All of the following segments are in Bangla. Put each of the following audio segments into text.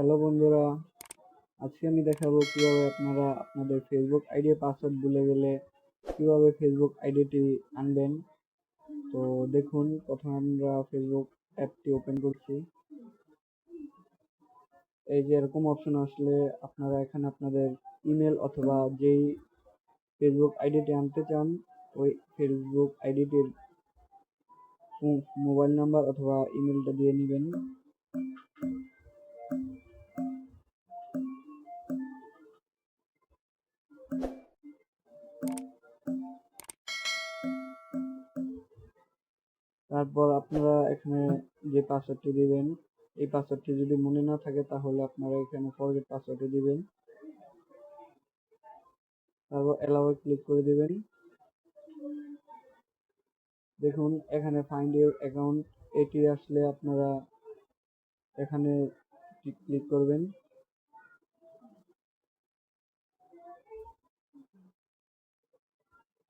হ্যালো বন্ধুরা, আজকে আমি দেখাবো কীভাবে আপনারা আপনাদের ফেসবুক আইডি পাসওয়ার্ড ভুলে গেলে কীভাবে ফেসবুক আইডিটি আনবেন। তো দেখুন, প্রথমে আমরা ফেসবুক অ্যাপটি ওপেন করছি। এই যে এরকম অপশন আসলে আপনারা এখানে আপনাদের ইমেল অথবা যেই ফেসবুক আইডিটি আনতে চান, ওই ফেসবুক আইডিটির মোবাইল নাম্বার অথবা ইমেলটা দিয়ে নেবেন। তারপর আপনারা এখানে যে পাসওয়ার্ডটি দিবেন, এই পাসওয়ার্ডটি যদি মনে না থাকে তাহলে আপনারা এখানে ফরগেট পাসওয়ার্ডটি দিবেন। তারপর অ্যালাউয়ে ক্লিক করে দিবেন। দেখুন, এখানে ফাইন্ড ইউর অ্যাকাউন্ট এটি আসলে আপনারা এখানে ক্লিক করবেন।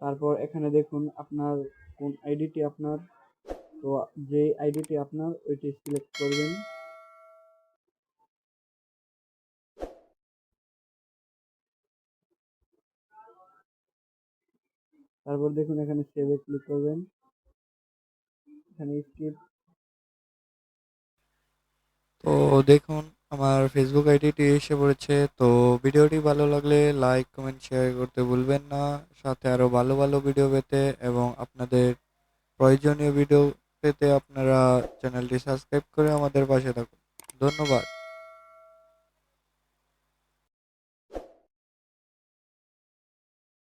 তারপর এখানে দেখুন, আপনার কোন আইডিটি আপনার। তো যে আইডিটি আপনার, ওইটি সিলেক্ট করবেন। তারপর দেখুন এখানে সেভে ক্লিক করবেন। এখানে স্কিপ তো দেখুন, আমার ফেসবুক আইডিটি এসে পড়েছে। তো ভিডিওটি ভালো লাগলে লাইক কমেন্ট শেয়ার করতে ভুলবেন না। সাথে আরও ভালো ভালো ভিডিও পেতে এবং আপনাদের প্রয়োজনীয় ভিডিও পেতে আপনারা চ্যানেলটি সাবস্ক্রাইব করে আমাদের পাশে থাকুন। ধন্যবাদ।